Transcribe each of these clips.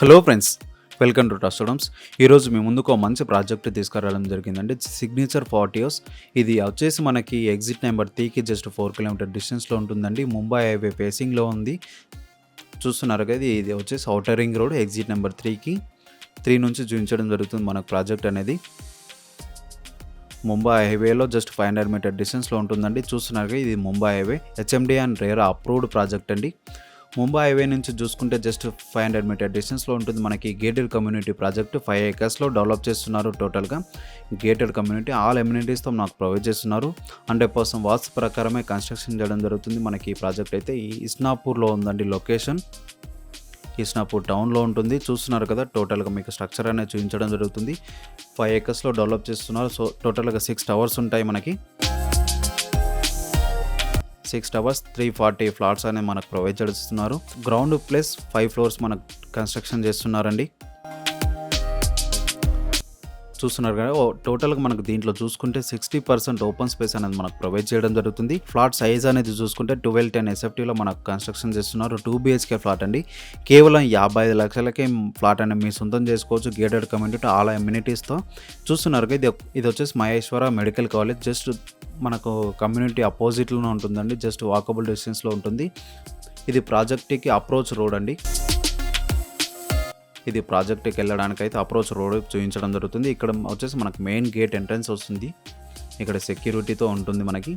Hello friends welcome to టస్ students ఈరోజు మీ ముందుకు ఒక మంచి ప్రాజెక్ట్ తీసుకురావడం జరిగిందండి. సిగ్నేచర్ ఫార్టీ ఇది వచ్చేసి మనకి ఎగ్జిట్ నెంబర్ త్రీకి జస్ట్ ఫోర్ కిలోమీటర్ డిస్టెన్స్లో ఉంటుందండి. ముంబై హైవే ఫేసింగ్లో ఉంది. చూస్తున్నారు కదా ఇది వచ్చేసి outer ring road exit number త్రీకి త్రీ నుంచి చూపించడం జరుగుతుంది మనకు ప్రాజెక్ట్ అనేది. ముంబై హైవేలో జస్ట్ ఫైవ్ హండ్రెడ్ మీటర్ డిస్టెన్స్లో ఉంటుందండి. చూస్తున్నారు కదా ఇది Mumbai highway HMD and RERA approved project అండి. ముంబై హైవే నుంచి చూసుకుంటే జస్ట్ ఫైవ్ హండ్రెడ్ మీటర్ డిస్టెన్స్లో ఉంటుంది మనకి గేటెడ్ కమ్యూనిటీ ప్రాజెక్ట్ ఫైవ్ ఏకర్స్లో డెవలప్ చేస్తున్నారు టోటల్గా గేటెడ్ కమ్యూనిటీ ఆల్ ఎమ్యూనిటీస్తో నాకు ప్రొవైడ్ చేస్తున్నారు. హండ్రెడ్ పర్సెంట్ వాస్తు ప్రకారమే కన్స్ట్రక్షన్ చేయడం జరుగుతుంది. మనకి ఈ ప్రాజెక్ట్ అయితే ఈ ఇస్నాపూర్లో ఉందండి లొకేషన్ ఇస్నాపూర్ టౌన్లో ఉంటుంది. చూస్తున్నారు కదా టోటల్గా మీకు స్ట్రక్చర్ అనేది చూపించడం జరుగుతుంది. ఫైవ్ ఏకర్స్లో డెవలప్ చేస్తున్నారు. సో టోటల్గా సిక్స్ టవర్స్ ఉంటాయి మనకి. Six towers three forty flats అనేది మనకు ప్రొవైడ్ చేస్తున్నారు. గ్రౌండ్ ప్లస్ ఫైవ్ ఫ్లోర్స్ మనకు కన్స్ట్రక్షన్ చేస్తున్నారండి. చూస్తున్నారు కదా ఓ టోటల్గా మనకు దీంట్లో చూసుకుంటే సిక్స్టీ పర్సెంట్ ఓపెన్ స్పేస్ అనేది మనకు ప్రొవైడ్ చేయడం జరుగుతుంది. ఫ్లాట్ సైజ్ అనేది చూసుకుంటే ట్వెల్వ్ టెన్ ఎస్ఎఫ్టీలో మనకు కన్స్ట్రక్షన్ చేస్తున్నారు. టూ బిహెచ్కే ఫ్లాట్ అండి. కేవలం యాభై ఐదు లక్షలకే ఫ్లాట్ అనేది మీ సొంతం చేసుకోవచ్చు. గేటెడ్ కమ్యూనిటీ ఆల్ అమ్యూనిటీస్తో చూస్తున్నారు కదా ఇది ఇది వచ్చేసి మహేశ్వర మెడికల్ కాలేజ్. జస్ట్ మనకు కమ్యూనిటీ అపోజిట్లోనే ఉంటుందండి జస్ట్ వాకబుల్ డిస్టెన్స్లో ఉంటుంది. ఇది ప్రాజెక్ట్కి అప్రోచ్ రోడ్ అండి. ఇది ప్రాజెక్ట్కి వెళ్ళడానికి అయితే అప్రోచ్ రోడ్ చూపించడం జరుగుతుంది. ఇక్కడ వచ్చేసి మనకు మెయిన్ గేట్ ఎంట్రన్స్ వస్తుంది. ఇక్కడ సెక్యూరిటీతో ఉంటుంది మనకి.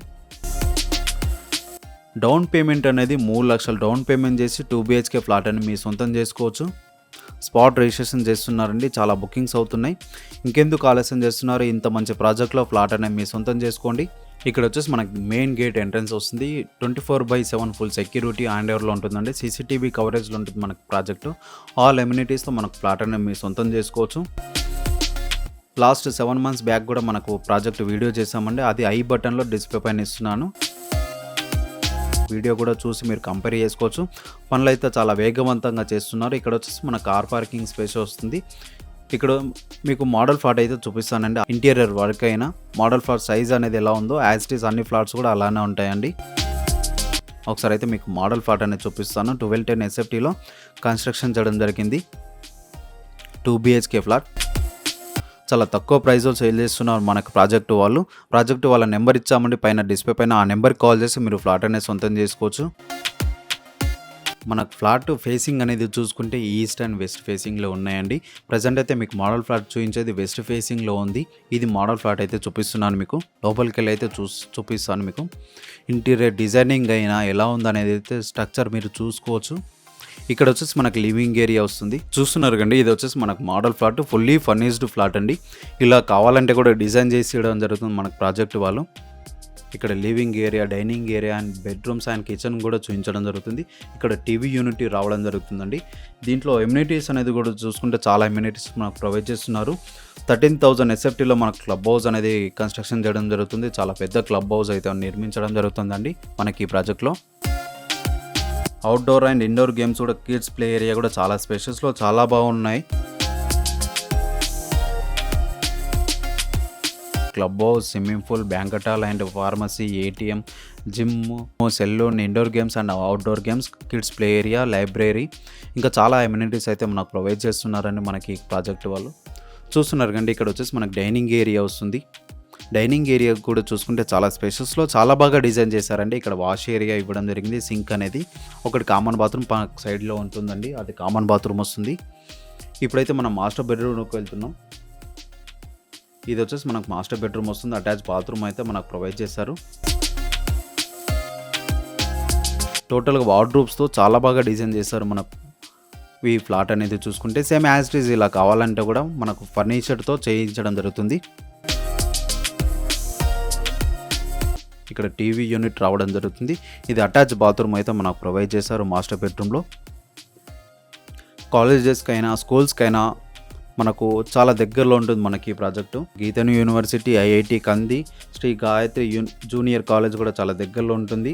డౌన్ పేమెంట్ అనేది మూడు లక్షలు. డౌన్ పేమెంట్ చేసి టూ బిహెచ్కే ఫ్లాట్ అని మీ సొంతం చేసుకోవచ్చు. స్పాట్ రిజిస్ట్రేషన్ చేస్తున్నారండి. చాలా బుకింగ్స్ అవుతున్నాయి. ఇంకెందుకు ఆలస్యం చేస్తున్నారు? ఇంత మంచి ప్రాజెక్ట్లో ఫ్లాట్ అనేది మీ సొంతం చేసుకోండి. ఇక్కడ వచ్చేసి మనకి మెయిన్ గేట్ ఎంట్రన్స్ వస్తుంది. Twenty four by seven full security hand ఓవర్లో ఉంటుందండి సీసీటీవీ కవరేజ్లో ఉంటుంది మనకు ప్రాజెక్టు ఆల్ ఎమ్యూనిటీస్తో మనకు ప్లాటర్ని అనేది మీ సొంతం చేసుకోవచ్చు. లాస్ట్ సెవెన్ మంత్స్ బ్యాక్ కూడా మనకు ప్రాజెక్ట్ వీడియో చేసామండి అది ఐ బటన్లో డిస్ప్లే పైన ఇస్తున్నాను. వీడియో కూడా చూసి మీరు కంపేర్ చేసుకోవచ్చు. పనులు అయితే చాలా వేగవంతంగా చేస్తున్నారు. ఇక్కడ వచ్చేసి మన కార్ పార్కింగ్ స్పేస్ వస్తుంది. ఇక్కడ మీకు మోడల్ ఫ్లాట్ అయితే చూపిస్తానండి. ఇంటీరియర్ వర్క్ అయినా మోడల్ ఫ్లాట్ సైజ్ అనేది ఎలా ఉందో యాజ్ ఇట్ ఈస్ అన్ని ఫ్లాట్స్ కూడా అలానే ఉంటాయండి. ఒకసారి అయితే మీకు మోడల్ ఫ్లాట్ అనేది చూపిస్తాను. ట్వెల్వ్ టెన్ ఎస్ఎఫ్టీలో కన్స్ట్రక్షన్ చేయడం జరిగింది. టూ బిహెచ్కే ఫ్లాట్ చాలా తక్కువ ప్రైస్లో సేల్ చేస్తున్నారు మనకు ప్రాజెక్టు వాళ్ళు. ప్రాజెక్టు వాళ్ళ నెంబర్ ఇచ్చామండి. పైన డిస్ప్లే పైన ఆ నెంబర్కి కాల్ చేసి మీరు ఫ్లాట్ అనేది సొంతం చేసుకోవచ్చు. మనకు ఫ్లాట్ ఫేసింగ్ అనేది చూసుకుంటే ఈస్ట్ అండ్ వెస్ట్ ఫేసింగ్లో ఉన్నాయండి. ప్రజెంట్ అయితే మీకు మోడల్ ఫ్లాట్ చూపించేది వెస్ట్ ఫేసింగ్లో ఉంది. ఇది మోడల్ ఫ్లాట్ అయితే చూపిస్తున్నాను మీకు. లోపలికి వెళ్ళి అయితే చూ చూపిస్తాను మీకు. ఇంటీరియర్ డిజైనింగ్ అయినా ఎలా ఉందనేది అయితే స్ట్రక్చర్ మీరు చూసుకోవచ్చు. ఇక్కడ వచ్చేసి మనకు లివింగ్ ఏరియా వస్తుంది. చూస్తున్నారు కండి ఇది వచ్చేసి మనకు model flat fully furnished flat అండి. ఇలా కావాలంటే కూడా డిజైన్ చేసి ఇవ్వడం జరుగుతుంది మనకు ప్రాజెక్ట్ వాళ్ళు. ఇక్కడ living area dining area and bedrooms and kitchen కూడా చూపించడం జరుగుతుంది. ఇక్కడ టీవీ యూనిటీ రావడం జరుగుతుందండి. దీంట్లో ఎమ్యూనిటీస్ అనేది కూడా చూసుకుంటే చాలా ఎమ్యూనిటీస్ మనకు ప్రొవైడ్ చేస్తున్నారు. థర్టీన్ థౌజండ్ ఎస్ఎఫ్టీలో మనకు క్లబ్ హౌస్ అనేది కన్స్ట్రక్షన్ చేయడం జరుగుతుంది. చాలా పెద్ద క్లబ్ హౌస్ అయితే నిర్మించడం జరుగుతుందండి మనకి ఈ ప్రాజెక్ట్లో. అవుట్డోర్ అండ్ ఇండోర్ గేమ్స్ కూడా కిడ్స్ ప్లే ఏరియా కూడా చాలా స్పేషియస్లో చాలా బాగున్నాయి. Club house swimming pool banquet hall and pharmacy ATM gym saloon indoor games and outdoor games kids play area library. ఇంకా చాలా ఎమ్యూనిటీస్ అయితే మనకు ప్రొవైడ్ చేస్తున్నారండి మనకి ప్రాజెక్ట్ వాళ్ళు. చూస్తున్నారు కండి ఇక్కడ వచ్చేసి మనకి డైనింగ్ ఏరియా వస్తుంది. డైనింగ్ ఏరియా కూడా చూసుకుంటే చాలా స్పేషస్లో చాలా బాగా డిజైన్ చేశారండి. ఇక్కడ వాష్ ఏరియా ఇవ్వడం జరిగింది సింక్ అనేది. ఒకటి కామన్ బాత్రూమ్ సైడ్లో ఉంటుందండి అది కామన్ బాత్రూమ్ వస్తుంది. ఇప్పుడైతే మనం మాస్టర్ బెడ్రూమ్కి వెళ్తున్నాం. ఇది వచ్చేసి మనకు మాస్టర్ బెడ్రూమ్ వస్తుంది. అటాచ్ బాత్రూమ్ అయితే మనకు ప్రొవైడ్ చేశారు. టోటల్గా వార్డ్రూప్స్తో చాలా బాగా డిజైన్ చేశారు మనకు. ఈ ఫ్లాట్ అనేది చూసుకుంటే సేమ్ యాజ్ ఇట్ ఈజ్ ఇలా కావాలంటే కూడా మనకు ఫర్నిచర్తో చేయించడం జరుగుతుంది. ఇక్కడ టీవీ యూనిట్ రావడం జరుగుతుంది. ఇది అటాచ్ బాత్రూమ్ అయితే మనకు ప్రొవైడ్ చేశారు మాస్టర్ బెడ్రూమ్లో. కాలేజెస్కైనా స్కూల్స్కైనా మనకు చాలా దగ్గరలో ఉంటుంది మనకి ఈ ప్రాజెక్టు. గీతను యూనివర్సిటీ ఐఐటి కంది శ్రీ గాయత్రి యూ జూనియర్ కాలేజ్ కూడా చాలా దగ్గరలో ఉంటుంది.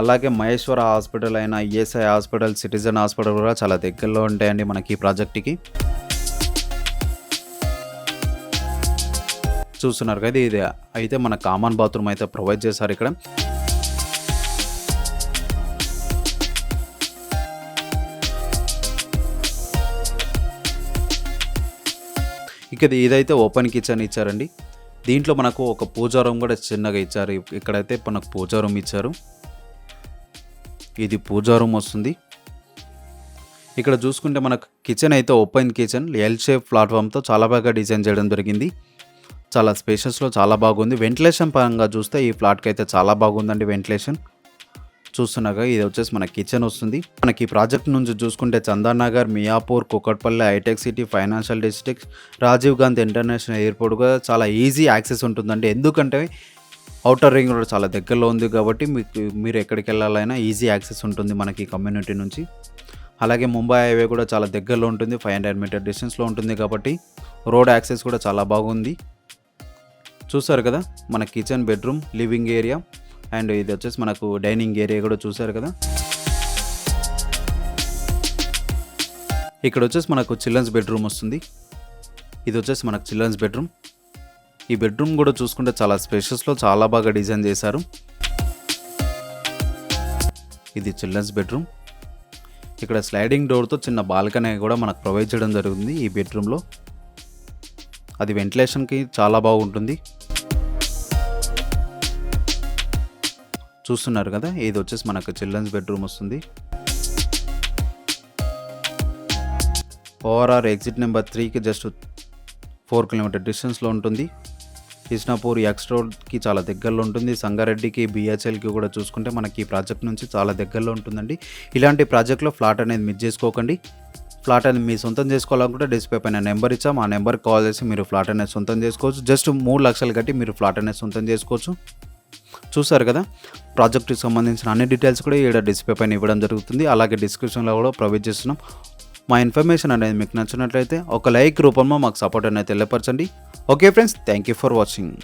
అలాగే మహేశ్వర హాస్పిటల్ అయిన ఈఎస్ఐ హాస్పిటల్ సిటిజన్ హాస్పిటల్ కూడా చాలా దగ్గరలో ఉంటాయండి మనకి ఈ ప్రాజెక్ట్కి. చూస్తున్నారు కదా ఇది అయితే మన కామన్ బాత్రూమ్ అయితే ప్రొవైడ్ చేశారు ఇక్కడ. ఇక ఇదైతే ఓపెన్ కిచెన్ ఇచ్చారండి. దీంట్లో మనకు ఒక పూజా రూమ్ కూడా చిన్నగా ఇచ్చారు. ఇక్కడైతే మనకు పూజా రూమ్ ఇచ్చారు. ఇది పూజా రూమ్ వస్తుంది. ఇక్కడ చూసుకుంటే మనకు కిచెన్ అయితే ఓపెన్ కిచెన్ ఎల్ షేప్ ప్లాట్ఫామ్తో చాలా బాగా డిజైన్ చేయడం జరిగింది. చాలా స్పేషస్లో చాలా బాగుంది. వెంటిలేషన్ పరంగా చూస్తే ఈ ఫ్లాట్కి అయితే చాలా బాగుందండి వెంటిలేషన్ చూస్తున్నాగా. ఇది వచ్చేసి మన కిచెన్ వస్తుంది. మనకి ఈ ప్రాజెక్ట్ నుంచి చూసుకుంటే Chandanagar Miyapur Kukatpally hitech city financial district Rajiv Gandhi international airport కూడా చాలా ఈజీ యాక్సెస్ ఉంటుందండి. ఎందుకంటే అవుటర్ రింగ్ రోడ్ చాలా దగ్గరలో ఉంది కాబట్టి మీకు మీరు ఎక్కడికి వెళ్ళాలైనా ఈజీ యాక్సెస్ ఉంటుంది మనకి కమ్యూనిటీ నుంచి. అలాగే ముంబై హైవే కూడా చాలా దగ్గరలో ఉంటుంది. ఫైవ్ హండ్రెడ్ మీటర్ డిస్టెన్స్లో ఉంటుంది కాబట్టి రోడ్ యాక్సెస్ కూడా చాలా బాగుంది. చూసారు కదా? మన kitchen bedroom living area. And ఇది వచ్చేసి మనకు డైనింగ్ ఏరియా కూడా చూసారు కదా. ఇక్కడ వచ్చేసి మనకు చిల్డ్రన్స్ బెడ్రూమ్ వస్తుంది. ఇది వచ్చేసి మనకు చిల్డ్రన్స్ బెడ్రూమ్. ఈ బెడ్రూమ్ కూడా చూసుకుంటే చాలా స్పేషియస్లో చాలా బాగా డిజైన్ చేశారు. ఇది చిల్డ్రన్స్ బెడ్రూమ్. ఇక్కడ స్లైడింగ్ డోర్తో చిన్న బాల్కనీ కూడా మనకు ప్రొవైడ్ చేయడం జరుగుతుంది ఈ బెడ్రూమ్లో అది వెంటిలేషన్కి చాలా బాగుంటుంది. చూస్తున్నారు కదా? ఇది వచ్చేసి మనకు చిల్డ్రన్స్ బెడ్రూమ్ వస్తుంది. ఓఆర్ఆర్ ఎగ్జిట్ నెంబర్ త్రీకి జస్ట్ ఫోర్ కిలోమీటర్ డిస్టెన్స్లో ఉంటుంది. కృష్ణాపూర్ ఎక్స్ రోడ్కి చాలా దగ్గరలో ఉంటుంది. సంగారెడ్డికి బిహెచ్ఎల్కి కూడా చూసుకుంటే మనకి ఈ ప్రాజెక్ట్ నుంచి చాలా దగ్గరలో ఉంటుందండి. ఇలాంటి ప్రాజెక్ట్లో ఫ్లాట్ అనేది మిస్ చేసుకోకండి. ఫ్లాట్ అనేది మీ సొంతం చేసుకోవాలనుకుంటే డిస్ప్లే పైన నెంబర్ ఇచ్చాం. ఆ నెంబర్కి కాల్ చేసి మీరు ఫ్లాట్ అనేది సొంతం చేసుకోవచ్చు. జస్ట్ మూడు లక్షలు కట్టి మీరు ఫ్లాట్ అనేది సొంతం చేసుకోవచ్చు. చూసారు కదా? ప్రాజెక్ట్కి సంబంధించిన అన్ని డీటెయిల్స్ కూడా ఈడ డిస్ప్లే పైన ఇవ్వడం జరుగుతుంది. అలాగే డిస్క్రిప్షన్లో కూడా ప్రొవైడ్ చేస్తున్నాం మా ఇన్ఫర్మేషన్ అనేది మీకు నచ్చినట్లయితే ఒక లైక్ రూపంలో మాకు సపోర్ట్ అనేది తెలియపరచండి. Okay friends thank you for watching.